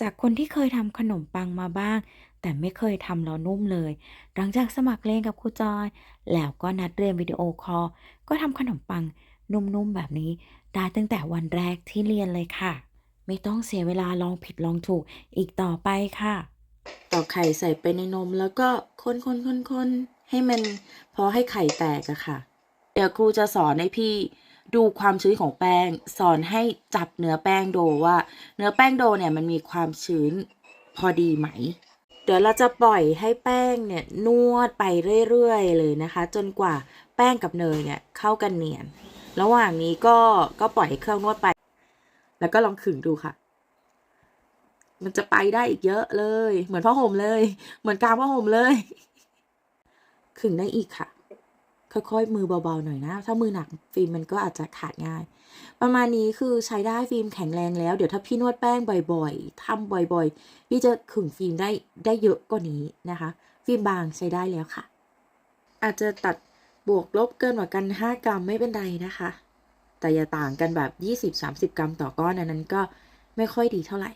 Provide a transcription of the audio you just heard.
จากคนที่เคยทำขนมปังมาบ้าง แต่ไม่เคยทำแล้วนุ่มเลย หลังจากสมัครเรียนกับครูจอย แล้วก็นัดเรียนวิดีโอคอลก็ทำขนมปังนุ่มๆแบบนี้ ได้ตั้งแต่วันแรกที่เรียนเลยค่ะ ไม่ต้องเสียเวลาลองผิดลองถูกอีกต่อไปค่ะตอกไข่ใส่ไปในนมแล้วก็คนคนคนคนให้มันพอให้ไข่แตกอะค่ะ เดี๋ยวครูจะสอนให้พี่ ดูความชื้นของแป้ง สอนให้จับเนื้อแป้งโดว่า เนื้อแป้งโดเนี่ยมันมีความชื้นพอดีไหม เดี๋ยวเราจะปล่อยให้แป้งเนี่ยนวดไปเรื่อยๆเลยนะคะ จนกว่าแป้งกับเนยเนี่ยเข้ากันเนียน ระหว่างนี้ก็ก็ปล่อยให้เครื่องนวดไป แล้วก็ลองขึงดูค่ะ มันจะไปได้อีกเยอะเลย เหมือนผ้าห่มเลย เหมือนกางผ้าห่มเลย ขึงได้อีกค่ะ ค่อยๆ มือเบาๆหน่อยนะ ถ้ามือหนักฟิล์มมันก็อาจจะขาดง่าย ประมาณนี้คือใช้ได้ฟิล์มแข็งแรงแล้ว เดี๋ยวถ้าพี่นวดแป้งบ่อยๆทำบ่อยๆ พี่จะขึงฟิล์มได้ได้เยอะกว่านี้นะคะ ฟิล์มบางใช้ได้แล้วค่ะ อาจจะตัดบวกลบเกินกว่ากัน 5 กรัมไม่เป็นไรนะคะ แต่อย่าต่างกันแบบ 20-30 กรัมต่อก้อนอันนั้นก็ไม่ค่อยดีเท่าไหร่